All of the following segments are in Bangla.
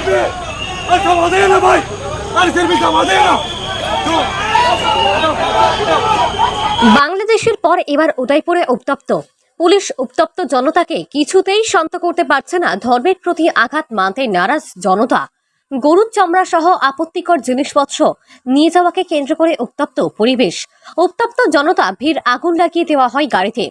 সিরপি আর সমাজে না ভাই। আর সিরপি সমাজে না। বাংলাদেশের পর এবার উদয়পুরে উত্তপ্ত। পুলিশ উত্তপ্ত জনতাকে কিছুতেই শান্ত করতে পারছে না। ধর্মের প্রতি আঘাত মানতে নারাজ জনতা। গরুর চামড়া সহ আপত্তিকর জিনিসপত্র নিয়ে যাওয়াকে কেন্দ্র করে উত্তপ্ত পরিবেশ। উত্তপ্ত জনতা ভিড় আগুন লাগিয়ে দেওয়া হয় গাড়িতে।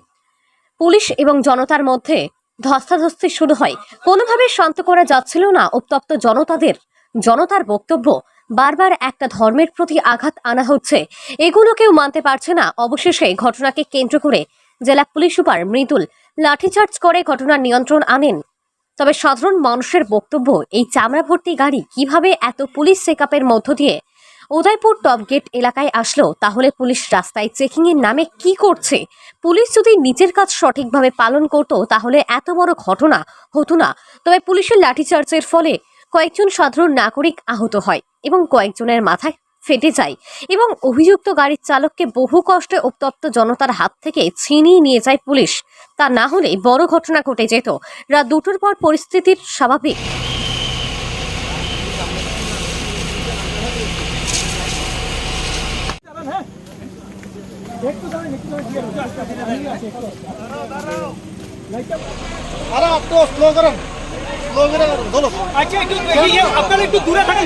পুলিশ এবং জনতার মধ্যে ধস্তাধস্তি শুরু হয়। কোনোভাবে শান্ত করা যাচ্ছিল না উত্তপ্ত জনতাদের। জনতার বক্তব্য, বারবার একটা ধর্মের প্রতি আঘাত আনা হচ্ছে। এগুলো কেউ মানতে পারছে না। অবশেষে ঘটনাকে কেন্দ্র করে জেলা পুলিশ সুপার মৃদুল লাঠিচার্জ করে ঘটনার নিয়ন্ত্রণ আনেন। তবে সাধারণ মানুষের বক্তব্য, এই চামড়া ভর্তি গাড়ি কীভাবে এত পুলিশ চেকআপের মধ্য দিয়ে উদয়পুর টপ গেট এলাকায় আসলো, তাহলে পুলিশ রাস্তায় চেকিং এর নামে কি করছে? পুলিশ যদি নিজের কাজ সঠিকভাবে পালন করত, তাহলে এত বড় ঘটনা হতো না। তবে পুলিশের লাঠিচার্জের ফলে কয়েকজন সাধারণ নাগরিক আহত হয় এবং কয়েকজনের মাথায় ফেটে যায় এবং অভিযুক্ত গাড়ির চালককে বহু কষ্টে উত্তপ্ত জনতার হাত থেকে ছিনিয়ে নিয়ে যায় পুলিশ। তা না হলে বড় ঘটনা ঘটে যেত। রাত দুটোর পর পরিস্থিতির স্বাভাবিক। দেখতে যাবেন একটু আরে স্লো করেন। স্লো করে আচ্ছা একটু আপনারা একটু দূরে থাকেন